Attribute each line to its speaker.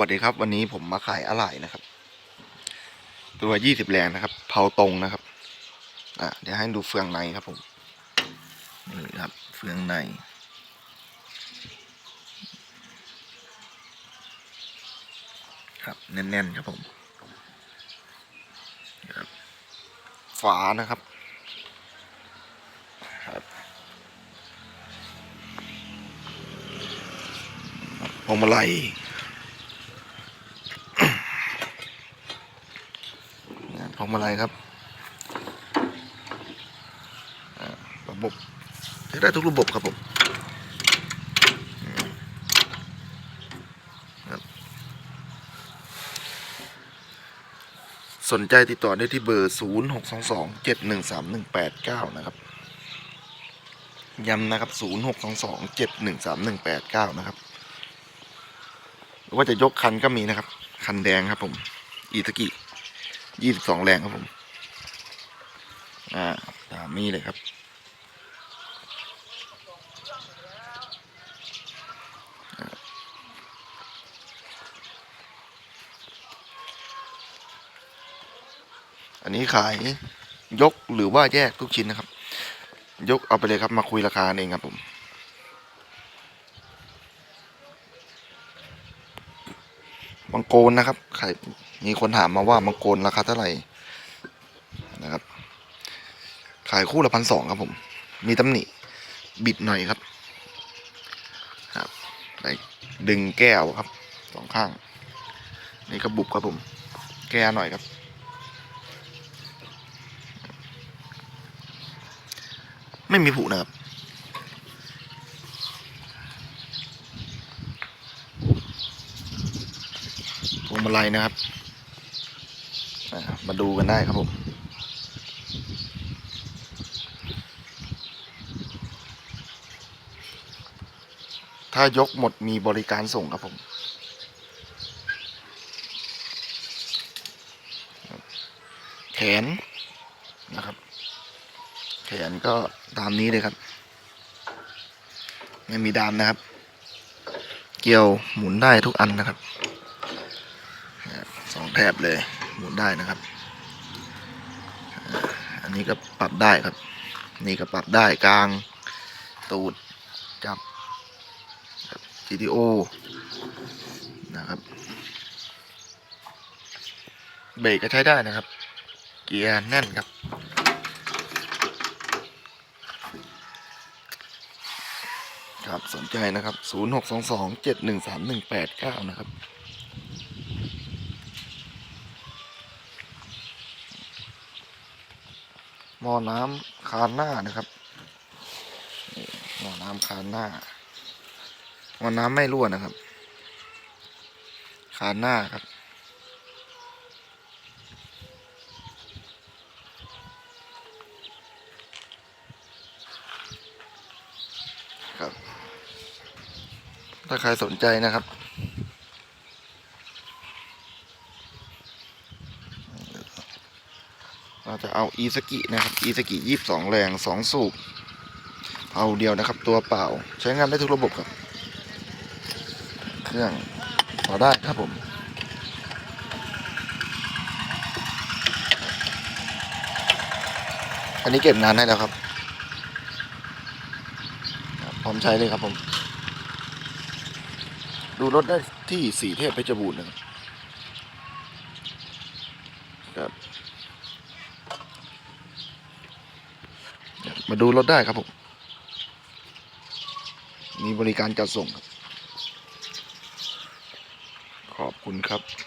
Speaker 1: วัสดีครับ วันนี้ผมมาขายอะไหล่นะครับ ตัวยี่สิบแรงนะครับ เผาตรงนะครับ อะเดี๋ยวให้ดูเฟืองในครับผมนี่ครับ เฟืองใน ครับแน่นๆครับผมครับฝานะครับ ครับพวงมาลัย วงมาลัยครับระบบได้ทุกระบบครับผมสนใจติดต่อได้ที่เบอร์ 0 6 2 2 7 1 3 1 8 9 นะครับ ย้ำนะครับ 0 6 2 2 7 1 3 1 8 9 นะครับ หรือว่าจะยกคันก็มีนะครับ คันแดงครับผม อีตะกี้ ยี่สิบสองแรงครับผม อ่า ตามนี้เลยครับอันนี้ขายยกหรือว่าแยกทุกชิ้นนะครับ ยกเอาไปเลยครับมาคุยราคาเองครับผมมังโกรนะครับใคร มีคนถามมาว่ามังกรราคาเท่าไหร่นะครับ ขายคู่ละพันสองครับผม มีตำหนิบิดหน่อยครับครับได้ดึงแก้วครับสองข้าง นี่ก็บุบครับผม แก้หน่อยครับ ไม่มีผุนะครับพวงมาลัยนะครับ มาดูกันได้ครับผม ถ้ายกหมดมีบริการส่งครับผม แขนนะครับ แขนก็ตามนี้เลยครับ ไม่มีดามนะครับ เกี่ยวหมุนได้ทุกอันนะครับสองแถบเลยหมุนได้นะครับ อันนี้ก็ปรับได้ครับ นี่ก็ปรับได้กลาง ตูด จับ GTO นะครับ เบรกก็ใช้ได้นะครับ เกียร์แน่นครับ ครับสนใจนะครับ 0622713189 นะครับ ม้อน้ำคานหน้านะครับหม้อน้ำคานหน้าหม้อน้ำไม่รั่วนะครับ คานหน้าครับครับ ถ้าใครสนใจนะครับ เราจะเอาอีสกินะครับอีสกิยี่สิบสองแรงสองสูบเอาเดียวนะครับตัวเปล่าใช้งานได้ทุกระบบครับ เครื่องพอได้ครับผมอันนี้เก็บนานได้แล้วครับ พร้อมใช้เลยครับผม ดูรถได้ที่สีเทพเพชรบูรณ์นะครับ มาดูรถได้ครับผม มีบริการจัดส่งครับ ขอบคุณครับ